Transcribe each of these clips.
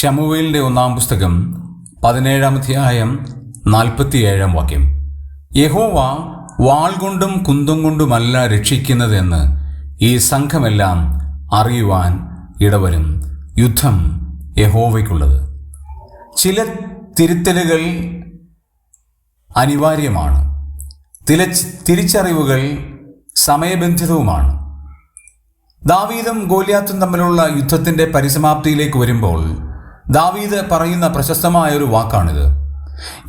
ശമുവേലിന്റെ ഒന്നാം പുസ്തകം പതിനേഴാം അധ്യായം നാൽപ്പത്തിയേഴാം വാക്യം. യഹോവ വാൾ കൊണ്ടും കുന്തം കൊണ്ടുമല്ല രക്ഷിക്കുന്നതെന്ന് ഈ സംഘമെല്ലാം അറിയുവാൻ ഇടവരും. യുദ്ധം യഹോവയ്ക്കുള്ളത്. ചില തിരുത്തലുകൾ അനിവാര്യമാണ്. തില തിരിച്ചറിവുകൾ സമയബന്ധിതവുമാണ്. ദാവീദും ഗോലിയാത്തും തമ്മിലുള്ള യുദ്ധത്തിന്റെ പരിസമാപ്തിയിലേക്ക് വരുമ്പോൾ ദാവീദ് പറയുന്ന പ്രശസ്തമായ ഒരു വാക്കാണിത്.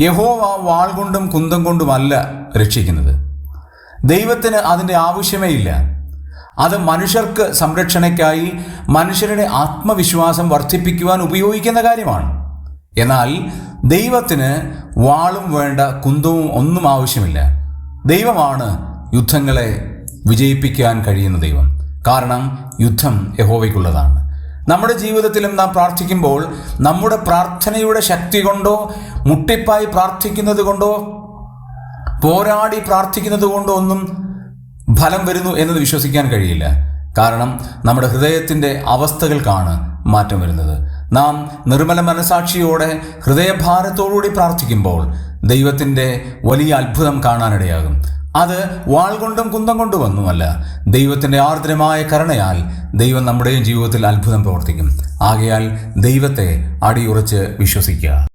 യഹോവ വാൾ കൊണ്ടും കുന്തം കൊണ്ടുമല്ല രക്ഷിക്കുന്നത്. ദൈവത്തിന് അതിന്റെ ആവശ്യമേ ഇല്ല. അത് മനുഷ്യർക്ക് സംരക്ഷണയ്ക്കായി മനുഷ്യരുടെ ആത്മവിശ്വാസം വർദ്ധിപ്പിക്കുവാൻ ഉപയോഗിക്കുന്ന കാര്യമാണ്. എന്നാൽ ദൈവത്തിന് വാളും വേണ്ട കുന്തവും ഒന്നും ആവശ്യമില്ല. ദൈവമാണ് യുദ്ധങ്ങളെ വിജയിപ്പിക്കാൻ കഴിയുന്ന ദൈവം. കാരണം യുദ്ധം യഹോവയ്ക്കുള്ളതാണ്. നമ്മുടെ ജീവിതത്തിലും നാം പ്രാർത്ഥിക്കുമ്പോൾ നമ്മുടെ പ്രാർത്ഥനയുടെ ശക്തി കൊണ്ടോ മുട്ടിപ്പായി പ്രാർത്ഥിക്കുന്നത് കൊണ്ടോ പോരാടി പ്രാർത്ഥിക്കുന്നത് കൊണ്ടോ ഒന്നും ഫലം വരുന്നു എന്നത് വിശ്വസിക്കാൻ കഴിയില്ല. കാരണം നമ്മുടെ ഹൃദയത്തിന്റെ അവസ്ഥകൾക്കാണ് മാറ്റം വരുന്നത്. നാം നിർമ്മല മനസാക്ഷിയോടെ ഹൃദയഭാരത്തോടുകൂടി പ്രാർത്ഥിക്കുമ്പോൾ ദൈവത്തിന്റെ വലിയ അത്ഭുതം കാണാനിടയാകും. അത് വാൾ കൊണ്ടും കുന്തം കൊണ്ടും ഒന്നുമല്ല. ദൈവത്തിന്റെ ആർദ്രമായ കരുണയാൽ ദൈവം നമ്മുടെയും ജീവിതത്തിൽ അത്ഭുതം പ്രവർത്തിക്കും. ആകയാൽ ദൈവത്തെ അടിയുറച്ച് വിശ്വസിക്കുക.